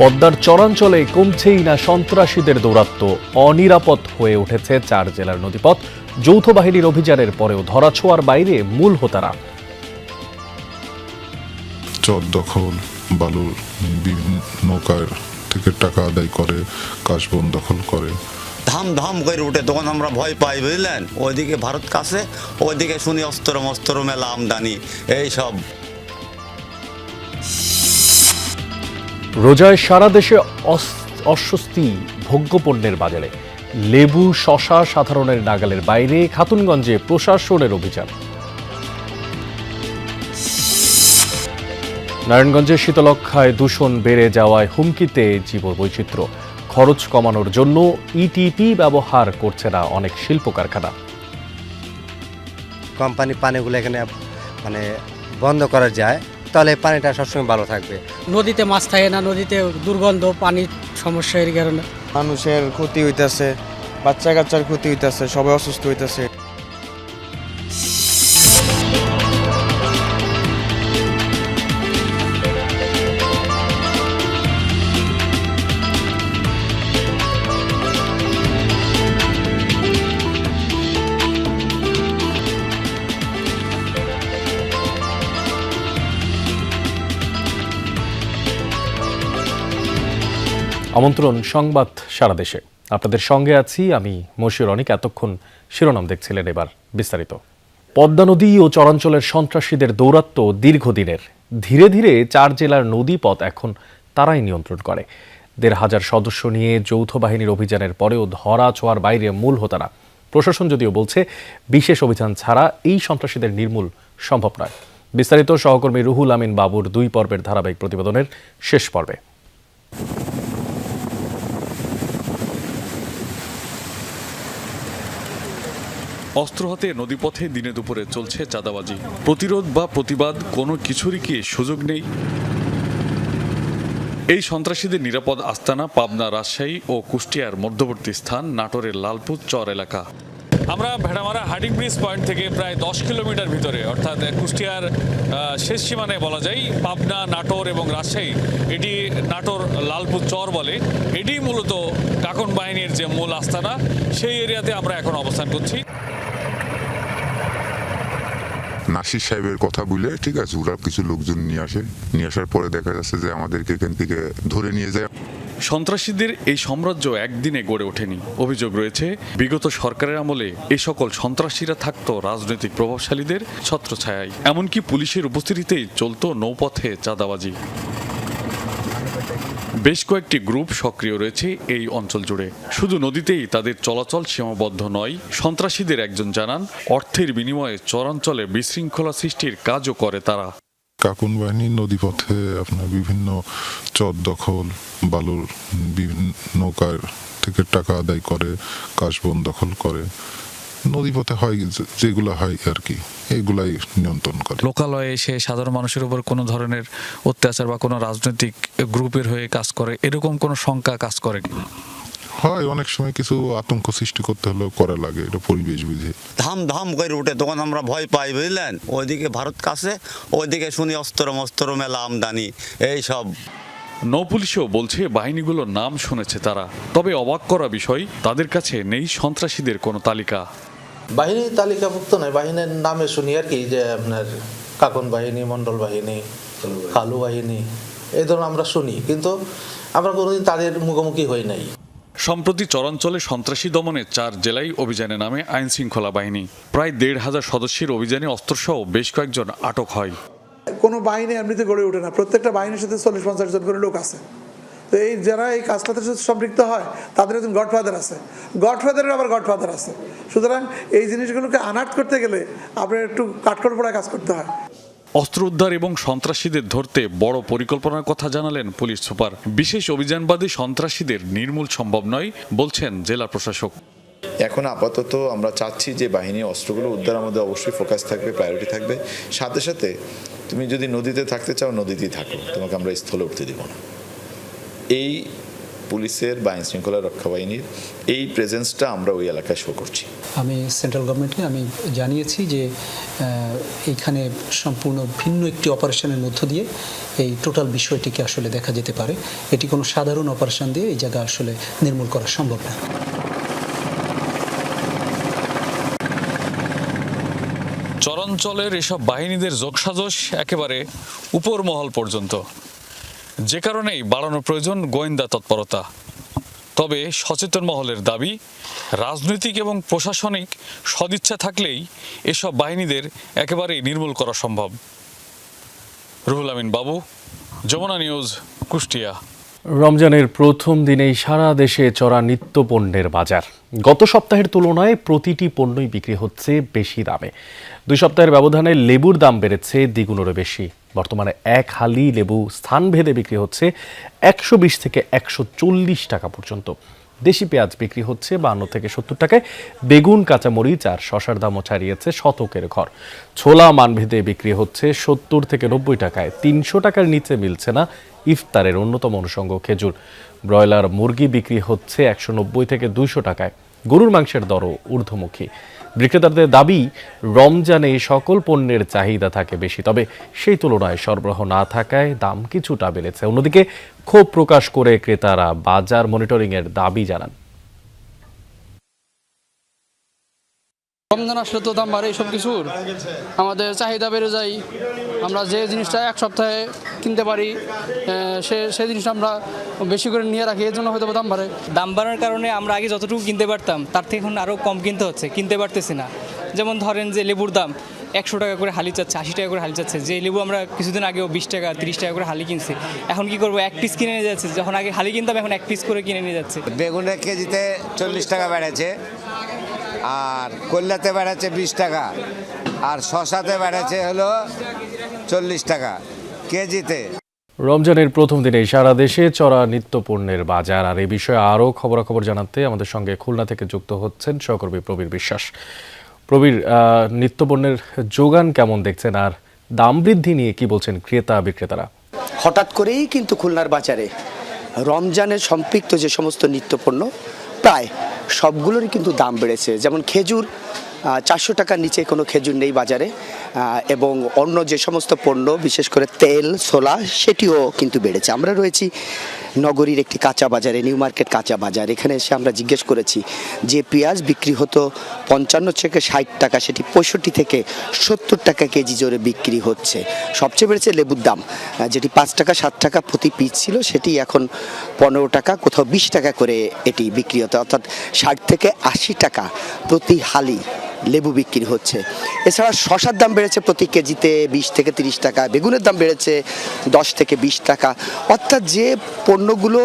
পদ্মার চরাঞ্চলে কমছেই না সন্ত্রাসীদের দৌরাত্ম্য। অনিরাপদ হয়ে উঠেছে চার জেলার নদীপথ। যৌথ বাহিনীর অভিযানের পরেও ধরাছোঁয়ার বাইরে মূল হোতারা। চর দখল বালুর বিভিন্ন নৌকার থেকে টাকা আদায় করে কাশবন দখল করে। ধাম ধাম করে উঠে তখন আমরা ভয় পাই বুঝলেন? ওইদিকে ভারত কাছে ওইদিকে শুনি অস্ত্র মস্ত্র মেলা আমদানি এই রোজায় সারা দেশে অস- অস্বস্তি ভোগ্যপণ্যের বাজারে। লেবু, শশা সাধারণের নাগালের বাইরে, খাতুনগঞ্জে প্রশাসনের অভিযান। নারায়ণগঞ্জের শীতলক্ষায় দূষণ বেড়ে যাওয়ায় হুমকিতে জীববৈচিত্র্য। খরচ কমানোর জন্য ইটিপি ব্যবহার করছে না অনেক শিল্প কারখানা কোম্পানি পানিগুলো এখানে মানে বন্ধ করা যায়। তাহলে পানিটা সবসময় ভালো থাকবে। নদীতে মাছ থাকে না নদীতে দুর্গন্ধ পানির সমস্যা এর কারণে। মানুষের ক্ষতি হইতেছে বাচ্চা কাচ্চার ক্ষতি হইতেছে সবাই অসুস্থ হইতেছে। আমন্ত্রণ সংবাদ সারা দেশে। আপনাদের সঙ্গে আছি আমি মশিউর অনিক। এতক্ষণ শিরোনাম দেখছিলেন এবার বিস্তারিত। পদ্মা নদী ও চরাঞ্চলের সন্ত্রাসীদের দৌরাত্ম্য দীর্ঘদিনের। ধীরে ধীরে চার জেলার নদীপথ এখন তারাই নিয়ন্ত্রণ করে। দেড় হাজার সদস্য নিয়ে যৌথ বাহিনীর অভিযানের পরেও ধরা ছোঁয়ার বাইরে মূল হতারা। প্রশাসন যদিও বলছে, বিশেষ অভিযান ছাড়া এই সন্ত্রাসীদের নির্মূল সম্ভব নয়। বিস্তারিত সহকর্মী রুহুল আমিন বাবুর দুই পর্বের ধারাবাহিক প্রতিবেদনের শেষ পর্বে। অস্ত্র হাতে নদীপথে দিনে দুপুরে চলছে চাঁদাবাজি। প্রতিরোধ বা প্রতিবাদ কোনো কিছুরই কি সুযোগ নেই? এই সন্ত্রাসীদের নিরাপদ আস্তানা পাবনা, রাজশাহী ও কুষ্টিয়ার মধ্যবর্তী স্থান নাটোরের লালপুর চর এলাকা। আমরা ভেড়ামারা হার্ডিং ব্রিজ পয়েন্ট থেকে প্রায় দশ কিলোমিটার ভিতরে, অর্থাৎ কুষ্টিয়ার শেষ সীমানায় বলা যায়, পাবনা, নাটোর এবং রাজশাহী, এটি নাটোর লালপুর চর বলে। এটি মূলত কাকন বাহিনীর যে মূল আস্তানা, সেই এরিয়াতে আমরা এখন অবস্থান করছি। নাসির সাহেবের কথা বলে, ঠিক আছে, ওরা কিছু লোকজন নিয়ে আসে। নিয়ে আসার পরে দেখা যাচ্ছে যে আমাদেরকে এখান থেকে ধরে নিয়ে যায়। সন্ত্রাসীদের এই সাম্রাজ্য একদিনে গড়ে ওঠেনি। অভিযোগ রয়েছে, বিগত সরকারের আমলে এ সকল সন্ত্রাসীরা থাকত রাজনৈতিক প্রভাবশালীদের ছত্রছায়ায়। এমনকি পুলিশের উপস্থিতিতেই চলত নৌপথে চাঁদাবাজি। বেশ কয়েকটি গ্রুপ সক্রিয় রয়েছে এই অঞ্চল জুড়ে। শুধু নদীতেই তাদের চলাচল সীমাবদ্ধ নয়, সন্ত্রাসীদের একজন জানান, অর্থের বিনিময়ে চরাঞ্চলে বিশৃঙ্খলা সৃষ্টির কাজও করে তারা। কাকুন বাহিনী নদীপথে আপনার বিভিন্ন চর দখল, বালুর বিভিন্ন নৌকার থেকে টাকা আদায় করে, কাশবন দখল করে। নদীপথে হয় যেগুলো হয় আর কি এগুলাই নিয়ন্ত্রণ করে। লোকালয়ে এসে সাধারণ মানুষের উপর কোনো ধরনের অত্যাচার বা কোনো রাজনৈতিক গ্রুপের হয়ে কাজ করে এরকম কোনো শঙ্কা কাজ করে কি? হয় অনেক সময় কিছু আতঙ্ক সৃষ্টি করতে হলেও করা লাগে এটা পরিবেশ বুঝে। ধাম ধাম করে উঠে তখন আমরা ভয় পাই বুঝলেন? ওইদিকে ভারত কাছে ওইদিকে শুনি অস্ত্র মস্ত্র মেলা আমদানি এই সব। নৌপুলিশও বলছে বাহিনীগুলোর নাম শুনেছে তারা তবে অবাক করা বিষয় তাদের কাছে নেই সন্ত্রাসীদের কোনো তালিকা। বাহিনী তালিকাভুক্ত নয় বাহিনীর নামে শুনি আর কি যে আপনার কাকন বাহিনী মণ্ডল বাহিনী কালু বাহিনী। এই ধরনের আমরা শুনি কিন্তু আমরা কোনোদিন তাদের মুখোমুখি হই নাই। সম্প্রতি চরাঞ্চলে সন্ত্রাসী দমনে চার জেলায় অভিযানে নামে আইন শৃঙ্খলা বাহিনী। প্রায় দেড় হাজার সদস্যের অভিযানে অস্ত্রসহ বেশ কয়েকজন আটক হয়। কোনো বাহিনী এমনিতে গড়ে ওঠে না। প্রত্যেকটা বাহিনীর সাথে চল্লিশ পঞ্চাশ জন করে লোক আছে। তো এই যারা এই কাজটাতে সাথে সম্পৃক্ত হয় তাদের একজন গডফাদার আছে। গডফাদারের আবার গডফাদার আছে। সুতরাং এই জিনিসগুলোকে আনাট করতে গেলে আপনার একটু কাঠখড় পড়া কাজ করতে হয়। অস্ত্র উদ্ধার এবং সন্ত্রাসীদের ধরতে বড় পরিকল্পনার কথা জানালেন পুলিশ সুপার। বিশেষ অভিযানবাদী সন্ত্রাসীদের নির্মূল সম্ভব নয় বলছেন জেলা প্রশাসক। এখন আপাতত আমরা চাচ্ছি যে বাহিনী অস্ত্রগুলো উদ্ধারের মধ্যে অবশ্যই ফোকাস থাকবে প্রায়োরিটি থাকবে। সাথে সাথে তুমি যদি নদীতে থাকতে চাও নদীতেই থাকো। তোমাকে আমরা স্থলে উঠতে দিব না। এই পুলিশের বা আইন শৃঙ্খলা রক্ষা বাহিনীর এই প্রেজেন্সটা আমরা ওই এলাকায় শো করছি। আমি সেন্ট্রাল গভর্নমেন্টকে আমি জানিয়েছি যে এইখানে সম্পূর্ণ ভিন্ন একটি অপারেশনের মধ্য দিয়ে এই টোটাল বিষয়টিকে আসলে দেখা যেতে পারে। এটি কোনো সাধারণ অপারেশন দিয়ে এই জায়গা আসলে নির্মূল করা সম্ভব না। চরাঞ্চলের এসব বাহিনীদের যোগসাজশ একেবারে উপর মহল পর্যন্ত। যে কারণেই বাড়ানো প্রয়োজন গোয়েন্দা তৎপরতা। তবে সচেতন মহলের দাবি, রাজনৈতিক এবং প্রশাসনিক সদিচ্ছা থাকলেই এসব বাহিনীদের একেবারেই নির্মূল করা সম্ভব। রুহুল আমিন বাবু, যমুনা নিউজ, কুষ্টিয়া। রমজানের প্রথম দিনেই সারা দেশে চড়া নিত্য পণ্যের বাজার। গত সপ্তাহের তুলনায় প্রতিটি পণ্যই বিক্রি হচ্ছে বেশি দামে। দুই সপ্তাহের ব্যবধানে লেবুর দাম বেড়েছে, দ্বিগুণেরও বেশি। বর্তমানে এক হালি লেবু স্থানভেদে বিক্রি হচ্ছে একশো বিশ থেকে একশো চল্লিশ টাকা পর্যন্ত। দেশি পেঁয়াজ বিক্রি হচ্ছে বান্ন থেকে সত্তর টাকায়। বেগুন, কাঁচামরিচ আর শশার দামও ছাড়িয়েছে শতকের ঘর। ছোলা মানভেদে বিক্রি হচ্ছে সত্তর থেকে নব্বই টাকায়। তিনশো টাকার নিচে মিলছে না ইফতারের অন্যতম অনুষঙ্গ খেজুর। ব্রয়লার মুরগি বিক্রি হচ্ছে একশো নব্বই থেকে দুইশো টাকায়। গরুর মাংসের দরও ঊর্ধ্বমুখী। বিক্রেতাদের দাবি, রমজানে সকল পণ্যের চাহিদা থাকে বেশি, তবে সেই তুলনায় সরবরাহ না থাকায় দাম কিছুটা বেড়েছে। অন্যদিকে ক্ষোভ প্রকাশ করে ক্রেতারা বাজার মনিটরিংয়ের দাবি জানান। রমজান আসলে তো দাম বাড়ে সব কিছুর আমাদের চাহিদা বেড়ে যায়। আমরা যে জিনিসটা এক সপ্তাহে কিনতে পারি সে সেই জিনিসটা আমরা বেশি করে নিয়ে রাখি এর জন্য হয়তো দাম বাড়ে। দাম বাড়ার কারণে আমরা আগে যতটুকু কিনতে পারতাম তার থেকে এখন আরও কম কিনতে হচ্ছে কিনতে পারতেছি না। যেমন ধরেন যে লেবুর দাম একশো টাকা করে হালি চাচ্ছে আশি টাকা করে হালি চাচ্ছে যে লেবু আমরা কিছুদিন আগেও বিশ টাকা তিরিশ টাকা করে হালি কিনছি এখন কি করব এক পিস কিনে নিয়ে যাচ্ছে যখন আগে হালি কিনতাম এখন এক পিস করে কিনে নিয়ে যাচ্ছে। বেগুনের কেজিতে চল্লিশ টাকা বেড়েছে। আর কল্যাতে বেড়েছে বিশ টাকা আর শশাতে বেড়েছে হলো চল্লিশ টাকা কেজিতে। রমজানের প্রথম দিনে সারা দেশে চড়া নিত্য পণ্যের বাজার। আর এই বিষয়ে আরও খবরাখবর জানাতে আমাদের সঙ্গে খুলনা থেকে যুক্ত হচ্ছেন সহকর্মী প্রবীর বিশ্বাস। প্রবীর আহ, নিত্য পণ্যের যোগান কেমন দেখছেন আর দাম বৃদ্ধি নিয়ে কি বলছেন ক্রেতা বিক্রেতারা? হঠাৎ করেই কিন্তু খুলনার বাজারে রমজানের সম্পৃক্ত যে সমস্ত নিত্যপণ্য প্রায় সবগুলোরই কিন্তু দাম বেড়েছে। যেমন খেজুর চারশো টাকার নিচে কোনো খেজুর নেই বাজারে এবং অন্য যে সমস্ত পণ্য, বিশেষ করে তেল, ছোলা, সেটিও কিন্তু বেড়েছে। আমরা রয়েছি নগরীর একটি কাঁচা বাজারে নিউ মার্কেট কাঁচা বাজার। এখানে এসে আমরা জিজ্ঞেস করেছি যে পেঁয়াজ বিক্রি হতো পঞ্চান্ন থেকে ষাট টাকা, সেটি পঁয়ষট্টি থেকে সত্তর টাকা কেজি জোরে বিক্রি হচ্ছে। সবচেয়ে বেড়েছে লেবুর দাম, যেটি পাঁচ টাকা, সাত টাকা প্রতি পিস ছিল, সেটি এখন পনেরো টাকা, কোথাও বিশ টাকা করে এটি বিক্রি হতো। অর্থাৎ ষাট থেকে আশি টাকা প্রতি হালি লেবু বিক্রি হচ্ছে। এছাড়া শশার দাম বেড়েছে প্রতি কেজিতে বিশ থেকে তিরিশ টাকা, বেগুনের দাম বেড়েছে দশ থেকে বিশ টাকা। অর্থাৎ যে পণ্যগুলো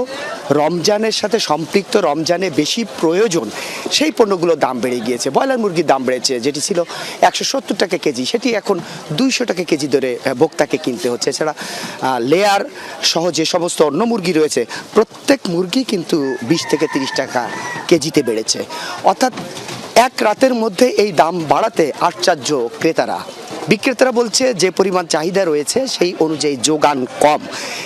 রমজানের সাথে সম্পৃক্ত, রমজানে বেশি প্রয়োজন, সেই পণ্যগুলোর দাম বেড়ে গিয়েছে। ব্রয়লার মুরগির দাম বেড়েছে, যেটি ছিল একশো সত্তর টাকা কেজি, সেটি এখন দুইশো টাকা কেজি ধরে ভোক্তাকে কিনতে হচ্ছে। এছাড়া লেয়ার সহ যে সমস্ত অন্য মুরগি রয়েছে, প্রত্যেক মুরগি কিন্তু বিশ থেকে তিরিশ টাকা কেজিতে বেড়েছে। অর্থাৎ এক রাতের মধ্যে এই দাম বাড়াতে আশ্চর্য ক্রেতারা। বিক্রেতারা বলছে, যে পরিমাণ চাহিদা রয়েছে, সেই অনুযায়ী যোগান কম।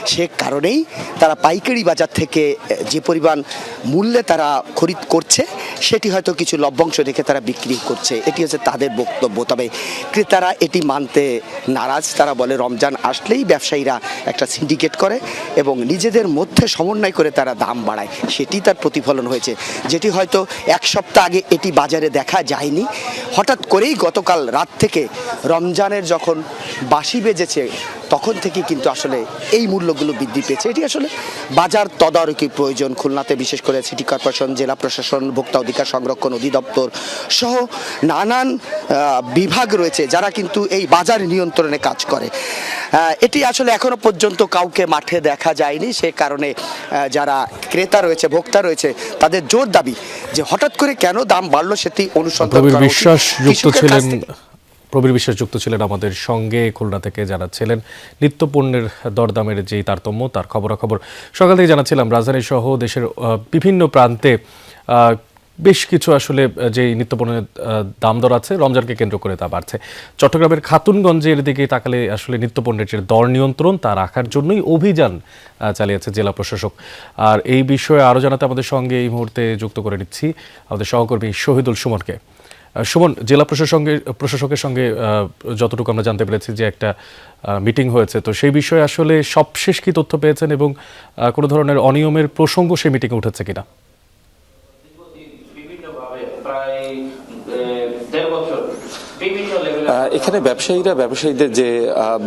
সে কারণেই তারা পাইকারি বাজার থেকে যে পরিমাণ মূল্যে তারা খরিদ করছে সেটি হয়তো কিছু লভ্যাংশ রেখে তারা বিক্রি করছে। এটি হচ্ছে তাদের বক্তব্য। তবে ক্রেতারা এটি মানতে নারাজ। তারা বলে, রমজান আসলেই ব্যবসায়ীরা একটা সিন্ডিকেট করে এবং নিজেদের মধ্যে সমন্বয় করে তারা দাম বাড়ায়। সেটি তার প্রতিফলন হয়েছে। যেটি হয়তো এক সপ্তাহ আগে এটি বাজারে দেখা যায়নি। হঠাৎ করেই গতকাল রাত থেকে রমজানের যখন বাসি বেজেছে তখন থেকে কিন্তু আসলে এই মূল্যগুলো বৃদ্ধি পেয়েছে। এটি আসলে বাজার তদারকি প্রয়োজন খুলনাতে বিশেষ করে সিটি কর্পোরেশন জেলা প্রশাসন ভোক্তা অধিকার সংরক্ষণ অধিদপ্তর সহ নানান বিভাগ রয়েছে যারা কিন্তু এই বাজার নিয়ন্ত্রণে কাজ করে। এটি আসলে এখনও পর্যন্ত কাউকে মাঠে দেখা যায়নি। সে কারণে যারা ক্রেতা রয়েছে ভোক্তা রয়েছে তাদের জোর দাবি যে হঠাৎ করে কেন দাম বাড়লো সেটি অনুসন্ধান বিশ্বাস যুক্ত ছিলেন প্রবীর বিশ্বাস যুক্ত ছিলেন আমাদের সঙ্গে, খুলনা থেকে জানাচ্ছিলেন নিত্য পণ্যের দরদামের যেই তারতম্য, তার খবরাখবর সকাল থেকে জানাচ্ছিলাম, রাজধানী সহ দেশের বিভিন্ন প্রান্তে বেশ কিছু আসলে যে নিত্যপণ্যের দাম দর আছে, রমজানকে কেন্দ্র করে তা বাড়ছে। চট্টগ্রামের খাতুনগঞ্জের দিকে তাকালে আসলে নিত্যপণ্যের যে দর নিয়ন্ত্রণ, তা রাখার জন্যই অভিযান চালিয়েছে জেলা প্রশাসক। আর এই বিষয়ে আরও জানাতে আমাদের সঙ্গে এই মুহূর্তে যুক্ত করে নিচ্ছি আমাদের সহকর্মী শহীদুল সুমনকে। সুমন জেলা প্রশাসনের প্রশাসকের সঙ্গে যতটুকু আমরা জানতে পেরেছি যে একটা মিটিং হয়েছে। তো সেই বিষয়ে আসলে সবশেষ কি তথ্য পেয়েছেন এবং কোনো ধরনের অনিয়মের প্রসঙ্গ সেই মিটিংয়ে উঠেছে কিনা? আহ, এখানে ব্যবসায়ীরা, ব্যবসায়ীদের যে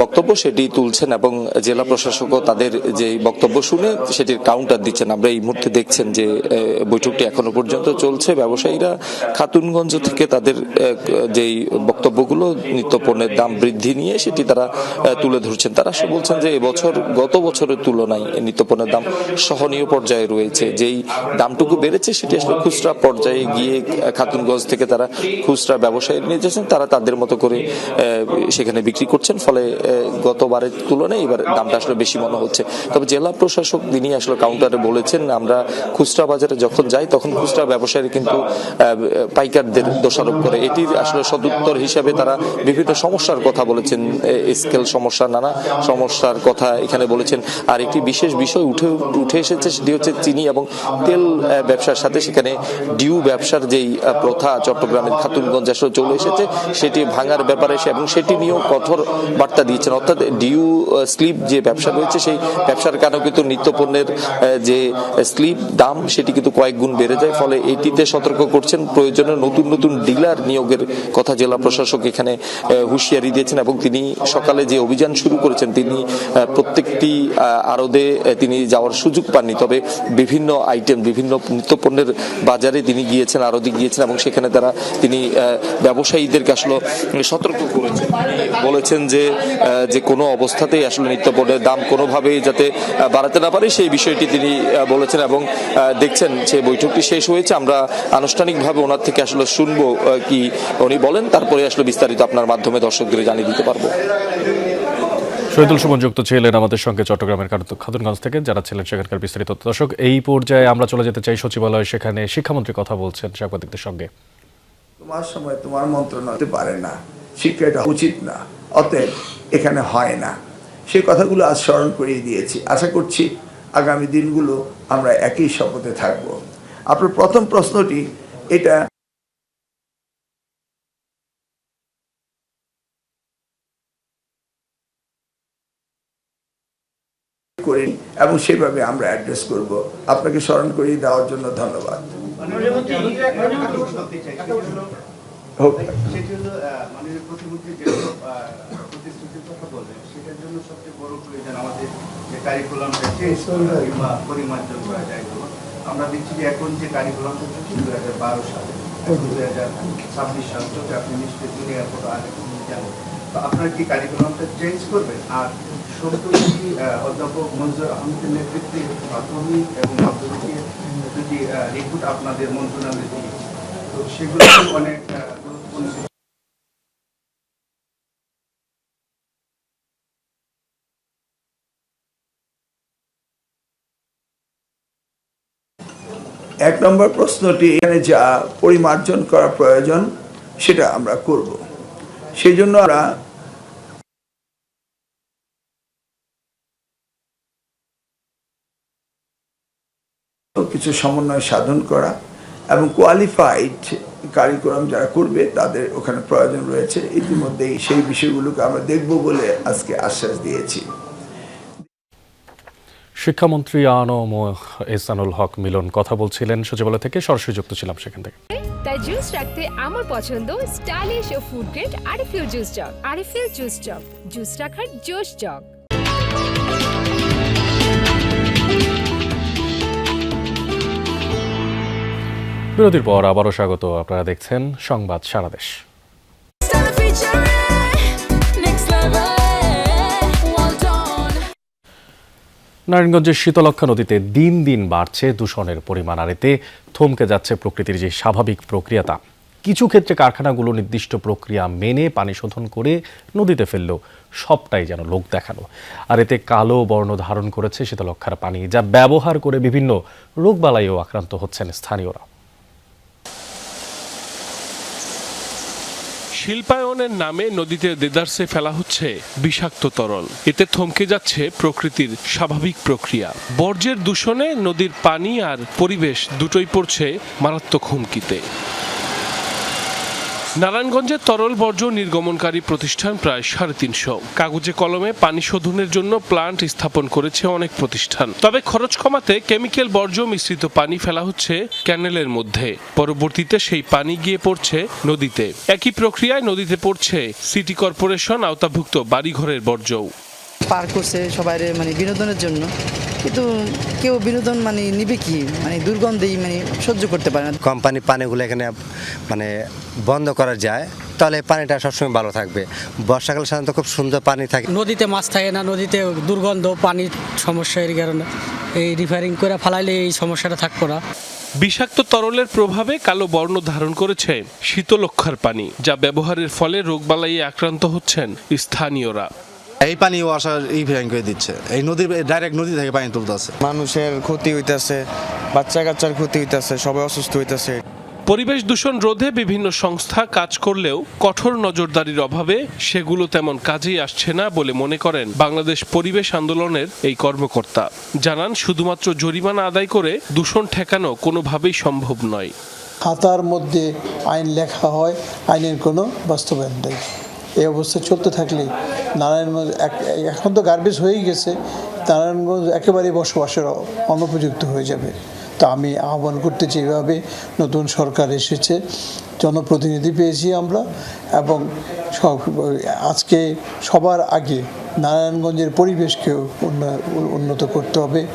বক্তব্য সেটি তুলছেন এবং জেলা প্রশাসকও তাদের যে বক্তব্য শুনে সেটির কাউন্টার দিচ্ছেন। আমরা এই মুহূর্তে দেখছেন যে বৈঠকটি এখনও পর্যন্ত চলছে। ব্যবসায়ীরা খাতুনগঞ্জ থেকে তাদের যেই বক্তব্যগুলো নিত্যপণ্যের দাম বৃদ্ধি নিয়ে সেটি তারা তুলে ধরছেন। তারা বলছেন যে, এবছর, গত বছরের তুলনায় নিত্যপণ্যের দাম সহনীয় পর্যায়ে রয়েছে। যেই দামটুকু বেড়েছে সেটি আসলে খুচরা পর্যায়ে গিয়ে খাতুনগঞ্জ থেকে তারা খুচরা ব্যবসায়ী নিয়ে যাচ্ছেন। তারা তাদের মতো করে সেখানে বিক্রি করছেন। ফলে গতবারের তুলনায় এবার দামটা আসলে বেশি মনে হচ্ছে। তবে জেলা প্রশাসক তিনি আসলে কাউন্টারে বলেছেন, আমরা খুচরা বাজারে যখন যাই, তখন খুচরা ব্যবসায়ীরা কিন্তু পাইকারদের দোষারোপ করে। এটির আসলে সদুত্তর হিসাবে তারা বিভিন্ন সমস্যার কথা বলেছেন। স্কেল সমস্যা, নানা সমস্যার কথা এখানে বলেছেন। আর একটি বিশেষ বিষয় উঠে উঠে এসেছে, সেটি হচ্ছে চিনি এবং তেল ব্যবসার সাথে সেখানে ডিউ ব্যবসার যেই প্রথা চট্টগ্রামের খাতুনগঞ্জ আসলে চলে এসেছে। সেটি ভাঙার ব্যাপারে এবং সেটি নিয়েও কঠোর বার্তা দিয়েছেন। অর্থাৎ ডিউ স্লিপ যে ব্যবসা রয়েছে সেই ব্যবসার কারণে কিন্তু নিত্যপণ্যের যে স্লিপ দাম সেটি কিন্তু কয়েক গুণ বেড়ে যায়। ফলে এটিতে সতর্ক করছেন প্রয়োজনে নতুন নতুন ডিলার নিয়োগের কথা জেলা প্রশাসক এখানে হুঁশিয়ারি দিয়েছেন এবং তিনি সকালে যে অভিযান শুরু করেছেন তিনি প্রত্যেকটি আড়দে তিনি যাওয়ার সুযোগ পাননি। তবে বিভিন্ন আইটেম বিভিন্ন নিত্যপণ্যের বাজারে তিনি গিয়েছেন আরদে গিয়েছেন এবং সেখানে তারা তিনি আহ, ব্যবসায়ীদেরকে আসলে সতর্ক করেছেন। বলেছেন যে যে কোনো অবস্থাতেই আসলে নিত্যপণ্যের দাম কোনোভাবেই যাতে বাড়াতে না পারে, সেই বিষয়টি তিনি বলেছেন এবং দেখছেন যে বৈঠকটি শেষ হয়েছে। আমরা আনুষ্ঠানিকভাবে ওনার থেকে আসলে শুনব কি উনি বলেন। তারপরে আসলে বিস্তারিত আপনার মাধ্যমে দর্শকদের জানিয়ে দিতে পারব। শহীদুল সুমন যুক্ত ছিলেন আমাদের সঙ্গে চট্টগ্রামের খাতু- খাতুনগঞ্জ থেকে। যারা ছিলেন সেখানকার বিস্তারিত দর্শক, এই পর্যায়ে আমরা চলে যেতে চাই সচিবালয়। সেখানে শিক্ষামন্ত্রী কথা বলছেন সাংবাদিকদের সঙ্গে। তোমার সময় তোমার মন্ত্রণা হতে পারে না। শিক্ষা এটা উচিত না। অতএব এখানে হয় না। সেই কথাগুলো আজ স্মরণ করিয়ে দিয়েছি। আশা করছি আগামী দিনগুলো আমরা একই শপথে থাকব। আপনার প্রথম প্রশ্নটি, এটা করি এবং সেভাবে আমরা অ্যাড্রেস করব। আপনাকে স্মরণ করিয়ে দেওয়ার জন্য ধন্যবাদ। সেটি হলো মাননীয় প্রতিমন্ত্রী যে প্রতিশ্রুতির কথা বললেন সেটার জন্য সবচেয়ে বড় প্রয়োজন আমাদের যে কারিকুলামটা চেঞ্জ করা কিংবা পরিমার্জন করা যায় আমরা দেখছি যে এখন যে কারিকুলামটা চলছে দু হাজার বারো সালে দু হাজার ছাব্বিশ সাল চলছে আপনি নিশ্চয়ই জুনিয়র কত আগে জানেন তো আপনার কি কারিকুলামটা চেঞ্জ করবেন আর সম্প্রতি আহ, অধ্যাপক মঞ্জুর আহমেদের নেতৃত্বে প্রাথমিক এবং মাধ্যমিকের দুটি রিপোর্ট আপনাদের মন্ত্রণালয়ে দিয়েছে তো সেগুলো অনেক এক নম্বর প্রশ্নটি, এখানে যা পরিমার্জন করা প্রয়োজন, সেটা আমরা করব। সেই জন্য আমরা কিছু সমন্বয় সাধন করা এবং কোয়ালিফাইড কারিকুলাম যারা করবে তাদের ওখানে প্রয়োজন রয়েছে। ইতিমধ্যেই সেই বিষয়গুলোকে আমরা দেখব বলে আজকে আশ্বাস দিয়েছি। শিক্ষামন্ত্রী আনম ও এহসানুল হক মিলন কথা বলছিলেন সচিবালয় থেকে সরাসরি যুক্ত ছিলাম সেখান থেকে। তাই জুস রাখতে আমার পছন্দ স্টাইলিশ ও food grade RFL juice jug RFL juice jug juice রাখার জোশ জগ বিরতির পর আবারও স্বাগত। আপনারা দেখছেন সংবাদ সারা দেশ। নারায়ণগঞ্জের শীতলক্ষা নদীতে দিন দিন বাড়ছে দূষণের পরিমাণ, আর এতে থমকে যাচ্ছে প্রকৃতির যে স্বাভাবিক প্রক্রিয়াতা। কিছু ক্ষেত্রে কারখানাগুলো নির্দিষ্ট প্রক্রিয়া মেনে পানি শোধন করে নদীতে ফেললেও সবটাই যেন লোক দেখানো আর এতে কালো বর্ণ ধারণ করেছে শীতলক্ষার পানি, যা ব্যবহার করে বিভিন্ন রোগবালাইও আক্রান্ত হচ্ছেন স্থানীয়রা। শিল্পায়নের নামে নদীতে দেদারসে ফেলা হচ্ছে বিষাক্ত তরল। এতে থমকে যাচ্ছে প্রকৃতির স্বাভাবিক প্রক্রিয়া। বর্জ্যের দূষণে নদীর পানি আর পরিবেশ দুটোই পড়ছে মারাত্মক হুমকিতে। নারায়ণগঞ্জের তরল বর্জ্য নির্গমনকারী প্রতিষ্ঠান প্রায় সাড়ে তিনশো। কাগজে কলমে পানি শোধনের জন্য প্লান্ট স্থাপন করেছে অনেক প্রতিষ্ঠান। তবে খরচ কমাতে কেমিক্যাল বর্জ্য মিশ্রিত পানি ফেলা হচ্ছে ক্যানেলের মধ্যে। পরবর্তীতে সেই পানি গিয়ে পড়ছে নদীতে। একই প্রক্রিয়ায় নদীতে পড়ছে সিটি কর্পোরেশন আওতাভুক্ত বাড়িঘরের বর্জ্যও। পার করছে সবাই মানে বিনোদনের জন্য। কিন্তু কেউ বিনোদন মানে নিবে কি? মানে দুর্গন্ধেই মানে সহ্য করতে পারে না। কোম্পানির পানিগুলো এখানে মানে বন্ধ করা যায় তাহলে পানিটা সবসময় ভালো থাকবে। বর্ষাকালে সাধারণত খুব সুন্দর পানি থাকে। নদীতে মাছ থাকে না নদীতে দুর্গন্ধ পানির সমস্যা এর কারণে। এই রিফারিং করে ফালাইলে এই সমস্যাটা থাকব না। বিষাক্ত তরলের প্রভাবে কালো বর্ণ ধারণ করেছে শীতলক্ষার পানি যা ব্যবহারের ফলে রোগবালাইয়ে আক্রান্ত হচ্ছেন স্থানীয়রা। এই পানি ওয়াসার এই ফিরাং করে দিচ্ছে। এই নদীর ডাইরেক্ট নদী থেকে পানি তুলতেছে। মানুষের ক্ষতি হইতেছে বাচ্চা কাচ্চার ক্ষতি হইতেছে সবাই অসুস্থ হইতেছে। পরিবেশ দূষণ রোধে বিভিন্ন সংস্থা কাজ করলেও কঠোর নজরদারির অভাবে সেগুলো তেমন কাজেই আসছে না বলে মনে করেন বাংলাদেশ পরিবেশ আন্দোলনের এই কর্মকর্তা। জানান শুধুমাত্র জরিমানা আদায় করে দূষণ ঠেকানো কোনোভাবেই সম্ভব নয়। খাতার মধ্যে আইন লেখা হয় আইনের কোনো বাস্তবায়ন নেই। এই অবস্থা চলতে থাকলে নারায়ণগঞ্জ এখন তো গার্বেজ হয়েই গেছে, নারায়ণগঞ্জ একেবারেই বসবাসের অনুপযুক্ত হয়ে যাবে। তো আমি আহ্বান করতে এভাবে নতুন সরকার এসেছে, জনপ্রতিনিধি পেয়েছি আমরা এবং সব, আজকে সবার আগে নারায়ণগঞ্জের পরিবেশকে উন্ন- উন্নত করতে হবে।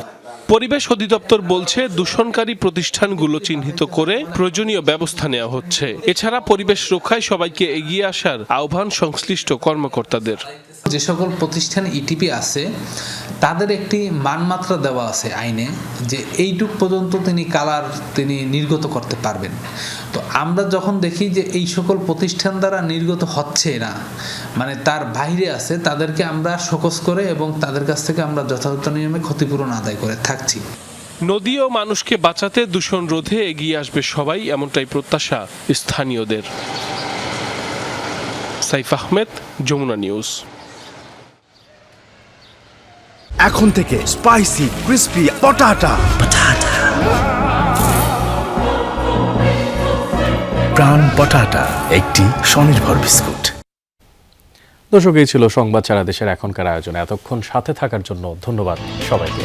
পরিবেশ অধিদপ্তর বলছে দূষণকারী প্রতিষ্ঠানগুলো চিহ্নিত করে প্রয়োজনীয় ব্যবস্থা নেওয়া হচ্ছে। এছাড়া পরিবেশ রক্ষায় সবাইকে এগিয়ে আসার আহ্বান সংশ্লিষ্ট কর্মকর্তাদের। যে সকল প্রতিষ্ঠান ইটিপি আছে, তাদের একটি মানমাত্রা দেওয়া আছে আইনে যে এইটুক পর্যন্ত তিনি কালার তিনি নির্গত করতে পারবেন। আমরা যখন দেখি যে এই সকল প্রতিষ্ঠান দ্বারা নির্গত হচ্ছে না মানে তার বাইরে আছে তাদেরকে আমরা শোকস করে এবং তাদের কাছ থেকে আমরা যথাযথ নিয়মে ক্ষতিপূরণ আদায় করে থাকছি। নদী ও মানুষকে বাঁচাতে দূষণ রোধে এগিয়ে আসবে সবাই এমনটাই প্রত্যাশা স্থানীয়দের। সাইফ আহমেদ যমুনা নিউজ। এখন থেকে স্পাইসি ক্রিস্পি পটাটা। প্রাণ পটাটা, একটি স্বনির্ভর বিস্কুট। দর্শক, এই ছিল সংবাদ সারা দেশের এখনকার আয়োজনে। এতক্ষণ সাথে থাকার জন্য ধন্যবাদ সবাইকে।